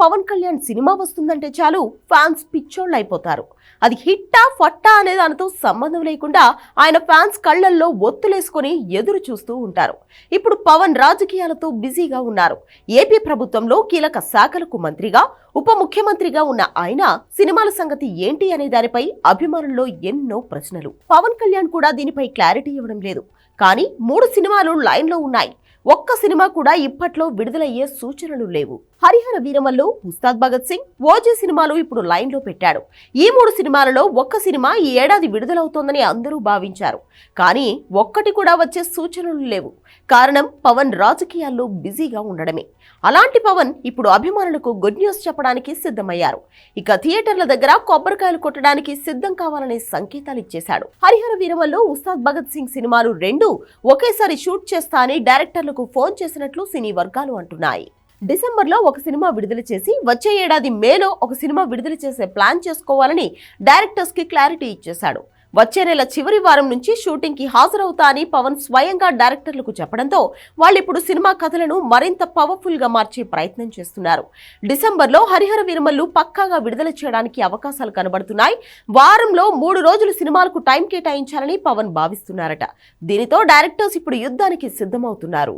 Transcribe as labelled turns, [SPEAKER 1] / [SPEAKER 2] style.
[SPEAKER 1] Pawan Kalyan cinema వస్తుందంటే చాలు fans పిచ్చోళ్ళు అయిపోతారు అది హిట్టా ఫట్టా అనే దానితో సంబంధం లేకుండా ఆయన ఫ్యాన్స్ కళ్ళల్లో ఒత్తులేసుకొని ఎదురు చూస్తూ ఉంటారు. ఇప్పుడు పవన్ రాజకీయాలతో బిజీగా ఉన్నారు. ఏపీ ప్రభుత్వంలో కీలక శాఖలకు మంత్రిగా ఉప ముఖ్యమంత్రిగా ఉన్న ఆయన సినిమాల సంగతి ఏంటి అనే దానిపై అభిమానుల్లో ఎన్నో ప్రశ్నలు. పవన్ కళ్యాణ్ కూడా దీనిపై క్లారిటీ ఇవ్వడం లేదు. కానీ మూడు సినిమాలు లైన్లో ఉన్నాయి. ఒక్క సినిమా కూడా ఇప్పట్లో విడుదలయ్యే సూచనలు లేవు. హరిహర వీరమల్లు ఉస్తాద్ భగత్ సింగ్ ఓజీ సినిమాలు ఇప్పుడు లైన్లో పెట్టాడు ఈ మూడు సినిమాలలో ఒక్క సినిమా ఈ ఏడాది విడుదలవుతోందని అందరూ భావించారు. కానీ ఒక్కటి కూడా వచ్చే సూచనలు లేవు. కారణం పవన్ రాజకీయాల్లో బిజీగా ఉండడమే. అలాంటి పవన్ ఇప్పుడు అభిమానులకు గుడ్ న్యూస్ చెప్పడానికి సిద్ధమయ్యారు. ఇక థియేటర్ల దగ్గర కొబ్బరికాయలు కొట్టడానికి సిద్ధం కావాలనే సంకేతాలు ఇచ్చేశాడు. హరిహర వీరమల్లు ఉస్తాద్ భగత్ సింగ్ సినిమాలు రెండు ఒకేసారి షూట్ చేస్తా అని డైరెక్టర్లకు ఫోన్ చేసినట్లు సినీ వర్గాలు అంటున్నాయి. డిసెంబర్లో ఒక సినిమా విడుదల చేసి వచ్చే ఏడాది మేలో ఒక సినిమా విడుదల చేసే ప్లాన్ చేసుకోవాలని డైరెక్టర్స్కి క్లారిటీ ఇచ్చేశాడు. వచ్చే నెల చివరి వారం నుంచి షూటింగ్కి హాజరవుతా అని పవన్ స్వయంగా డైరెక్టర్లకు చెప్పడంతో వాళ్ళిప్పుడు సినిమా కథలను మరింత పవర్ఫుల్గా మార్చే ప్రయత్నం చేస్తున్నారు. డిసెంబర్లో హరిహర వీరమల్లు పక్కాగా విడుదల చేయడానికి అవకాశాలు కనబడుతున్నాయి. వారంలో మూడు రోజులు సినిమాలకు టైం కేటాయించాలని పవన్ భావిస్తున్నారట. దీనితో డైరెక్టర్స్ ఇప్పుడు యుద్ధానికి సిద్ధమవుతున్నారు.